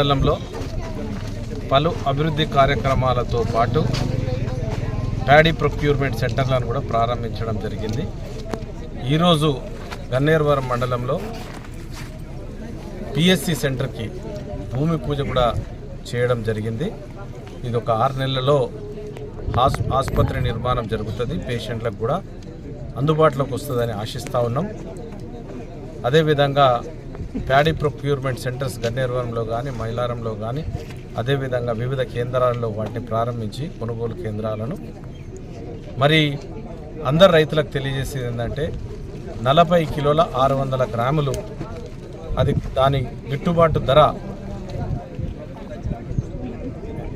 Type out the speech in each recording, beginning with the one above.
మండలంలో పలు అభివృద్ధి కార్యక్రమాలతో పాటు ప్యాడీ ప్రొక్యూర్మెంట్ సెంటర్లను కూడా ప్రారంభించడం జరిగింది. ఈరోజు గన్నేరువరం మండలంలో పిఎస్సి సెంటర్కి భూమి పూజ కూడా చేయడం జరిగింది. ఇది ఒక ఆరు నెలలలో ఆస్ ఆసుపత్రి నిర్మాణం జరుగుతుంది. పేషెంట్లకు కూడా అందుబాటులోకి వస్తుందని ఆశిస్తూ ఉన్నాం. అదేవిధంగా ప్యాడీ ప్రొక్యూర్మెంట్ సెంటర్స్ గన్నేరువరంలో కానీ మైలారంలో కానీ అదేవిధంగా వివిధ కేంద్రాల్లో వాటిని ప్రారంభించి కొనుగోలు కేంద్రాలను. మరి అందరు రైతులకు తెలియజేసేది ఏంటంటే నలభై కిలోల ఆరు వందల గ్రాములు అది దాని గిట్టుబాటు ధర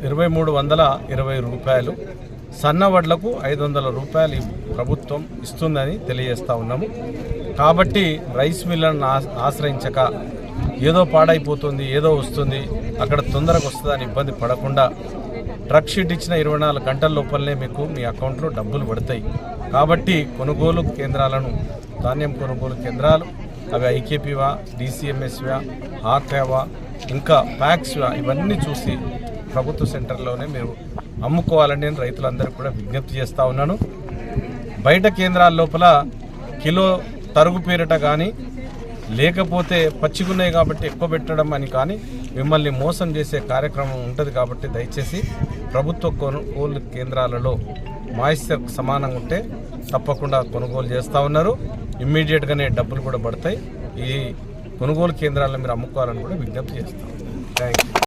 ఇరవై మూడు వందల ఇరవై రూపాయలు. సన్న వడ్లకు ఐదు వందల రూపాయలు ప్రభుత్వం ఇస్తుందని తెలియజేస్తా ఉన్నాము. కాబట్టి రైస్ మిల్లను ఆ- ఆశ్రయించక ఏదో పాడైపోతుంది ఏదో వస్తుంది అక్కడ తొందరగా వస్తుందని ఇబ్బంది పడకుండా ట్రక్ షీట్ ఇచ్చిన ఇరవై నాలుగు గంటల లోపలనే మీకు మీ అకౌంట్లో డబ్బులు పడతాయి. కాబట్టి కొనుగోలు కేంద్రాలను ధాన్యం కొనుగోలు కేంద్రాలు అవి ఐకేపీవా డీసీఎంఎస్వా ఆకావా ఇంకా ప్యాక్స్వా ఇవన్నీ చూసి ప్రభుత్వ సెంటర్లోనే మీరు అమ్ముకోవాలని నేను రైతులందరికీ కూడా విజ్ఞప్తి చేస్తూ ఉన్నాను. బయట కేంద్రాల లోపల కిలో తరుగు పేరిట కానీ లేకపోతే పచ్చిగున్నాయి కాబట్టి ఎక్కువ పెట్టడం అని కానీ మిమ్మల్ని మోసం చేసే కార్యక్రమం ఉంటుంది కాబట్టి దయచేసి ప్రభుత్వ కొనుగోలు కేంద్రాలలో మాయిశ్చర్ సమానంగా ఉంటే తప్పకుండా కొనుగోలు చేస్తూ ఉన్నారు. ఇమ్మీడియట్గానే డబ్బులు కూడా పడతాయి. ఈ కొనుగోలు కేంద్రాలను మీరు అమ్ముకోవాలని కూడా విజ్ఞప్తి చేస్తాం థ్యాంక్ యూ